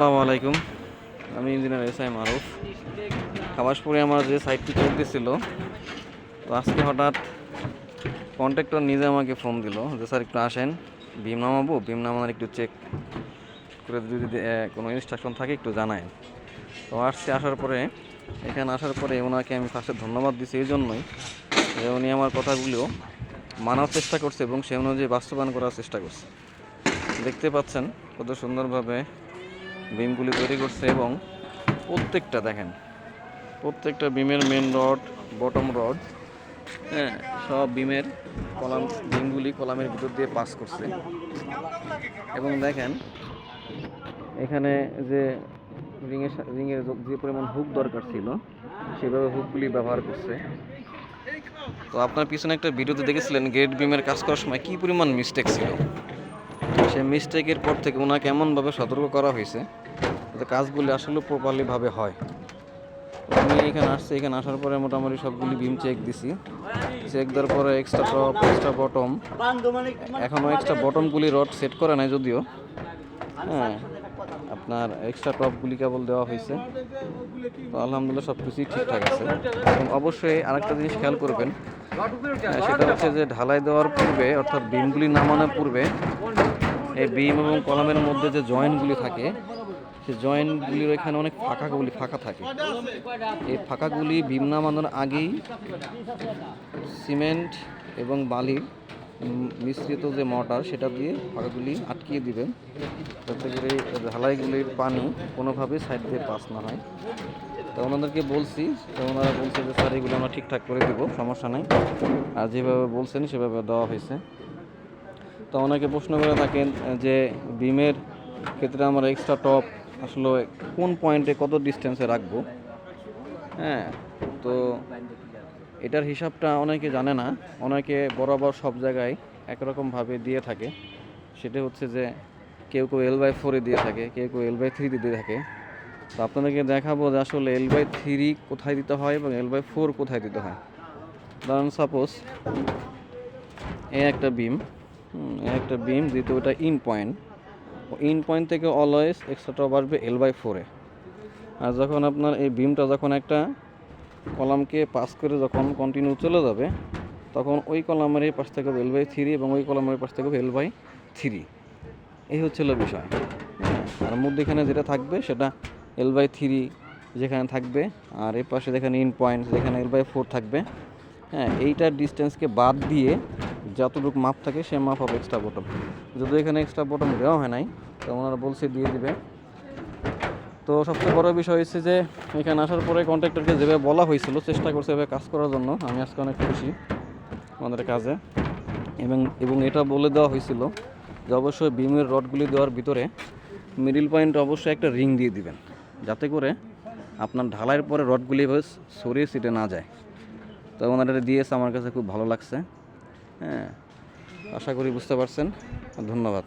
আসসালামু আলাইকুম। আমি ইঞ্জিনিয়ার এস আই মারুফ। খাবাসপুরে আমার যে সাইটটি চলতেছিল, তো আজকে হঠাৎ কন্ট্রাক্টর নিজে আমাকে ফোন দিল যে, স্যার, একটু আসেন। বিম নামাবো? বিম নামানোর একটু চেক করে যদি কোনো ইনস্ট্রাকশন থাকে একটু জানায় তো আসছে, আসার পরে, এখানে আসার পরে ওনাকে আমি ফার্স্টে ধন্যবাদ দিচ্ছি এই জন্যই যে, উনি আমার কথাগুলো মানার চেষ্টা করছে এবং সে অনুযায়ী বাস্তবায়ন করার চেষ্টা করছে। দেখতে পাচ্ছেন কত সুন্দরভাবে বিমগুলি তৈরি করছে এবং প্রত্যেকটা দেখেন, প্রত্যেকটা বিমের মেন রড বটম রড হ্যাঁ সব বিমের কলাম বিমগুলি কলামের ভিতর দিয়ে পাস করছে। এবং দেখেন, এখানে যে রিংয়ের রিংয়ের যে পরিমাণ হুক দরকার ছিল, সেভাবে হুকগুলি ব্যবহার করছে। তো আপনার পিছনে একটা ভিডিওতে দেখেছিলেন গেট বিমের কাজ করার সময় কী পরিমাণ মিস্টেক ছিল? সেই মিস্টেকের পর থেকে ওনাকে এমনভাবে সতর্ক করা হয়েছে যাতে কাজগুলি আসলে প্রপারলিভাবে হয়। আমি এখানে আসছি এখানে আসার পরে মোটামুটি সবগুলি বিম চেক দিছি। চেক দেওয়ার পরে এক্সট্রা টপ এক্সট্রা বটম এখনও এক্সট্রা বটমগুলি রড সেট করা নাই যদিও। হ্যাঁ আপনার এক্সট্রা টপগুলি কেবল দেওয়া হয়েছে। তো আলহামদুলিল্লাহ সব কিছুই ঠিকঠাক আছে। এবং অবশ্যই আরেকটা জিনিস খেয়াল করবেন হ্যাঁ, সেটা হচ্ছে যে ঢালাই দেওয়ার পূর্বে অর্থাৎ বিমগুলি নামানোর পূর্বে এই বিম এবং কলামের মধ্যে যে জয়েন্টগুলি থাকে সেই জয়েন্টগুলির এখানে অনেক ফাঁকাগুলি ফাঁকা থাকে। এই ফাঁকাগুলি বিম নামানোর আগেই সিমেন্ট এবং উম, মিশ্রিত যে মর্টার সেটা দিয়ে ফাঁকাগুলি আটকিয়ে দিবেন। যাতে করে ঢালাইগুলির পানি কোনোভাবে সাইড দিয়ে পাস না হয়। তো ওনাদেরকে বলছি তো ওনারা বলছে যে স্যার এগুলো আমরা ঠিকঠাক করে দেবো সমস্যা নেই। আর যেভাবে বলছেন সেভাবে দেওয়া হয়েছে। তো অনেকে প্রশ্ন করে থাকেন যে বিমের ক্ষেত্রে আমরা এক্সট্রা টপ আসলে কোন পয়েন্টে কত ডিস্টেন্সে রাখব? হ্যাঁ তো এটার হিসাবটা অনেকে জানে না, অনেকে বরাবর সব জায়গায় একরকমভাবে দিয়ে থাকে। সেটা হচ্ছে যে কেউ কেউ এল বাই ফোরে দিয়ে থাকে, কেউ কেউ এল বাই থ্রিতে দিয়ে থাকে। তো আপনাদেরকে দেখাবো যে আসলে এল বাই থ্রি কোথায় দিতে হয় এবং এল বাই ফোর কোথায় দিতে হয়। ধরুন সাপোজ এ একটা বিম একটা বিম ওটা ইন পয়েন্ট ইন পয়েন্ট থেকে অলওয়েজ এক্সট্রা বাড়বে এল বাই ফোরে আর যখন আপনার এই বিমটা যখন একটা কলামকে পাস করে যখন কন্টিনিউ চলে যাবে, তখন ওই কলামের এই পাশ থেকে এল বাই থ্রি এবং ওই কলামের পাশ থেকে এল বাই থ্রি এই হচ্ছে হচ্ছিল বিষয়। আর মধ্যেখানে যেটা থাকবে সেটা এল বাই থ্রি যেখানে থাকবে, আর এর পাশে যেখানে ইন পয়েন্ট যেখানে এল বাই ফোর থাকবে। হ্যাঁ এইটার ডিস্টেন্সকে বাদ দিয়ে যতটুকু মাপ থাকে, সে মাপ হবে এক্সট্রা বটম যদি এখানে এক্সট্রা বটম দেওয়া হয় নাই, তো ওনারা বলছে দিয়ে দিবে। তো সবচেয়ে বড় বিষয় হচ্ছে যে, এখানে আসার পরে কন্ট্রাক্টরকে যেভাবে বলা হয়েছিল, চেষ্টা করছে এভাবে কাজ করার জন্য। আমি আজকে অনেক খুশি আমাদের কাজে। এবং এবং এটা বলে দেওয়া হয়েছিল যে অবশ্যই বিমের রডগুলি দেওয়ার ভিতরে মিডিল পয়েন্ট অবশ্যই একটা রিং দিয়ে দিবেন, যাতে করে আপনার ঢালাইয়ের পরে রডগুলি এভাবে সরিয়ে সিটে না যায়। তো ওনারা দিয়েছে, আমার কাছে খুব ভালো লাগছে। হ্যাঁ আশা করি বুঝতে পারছেন। ধন্যবাদ।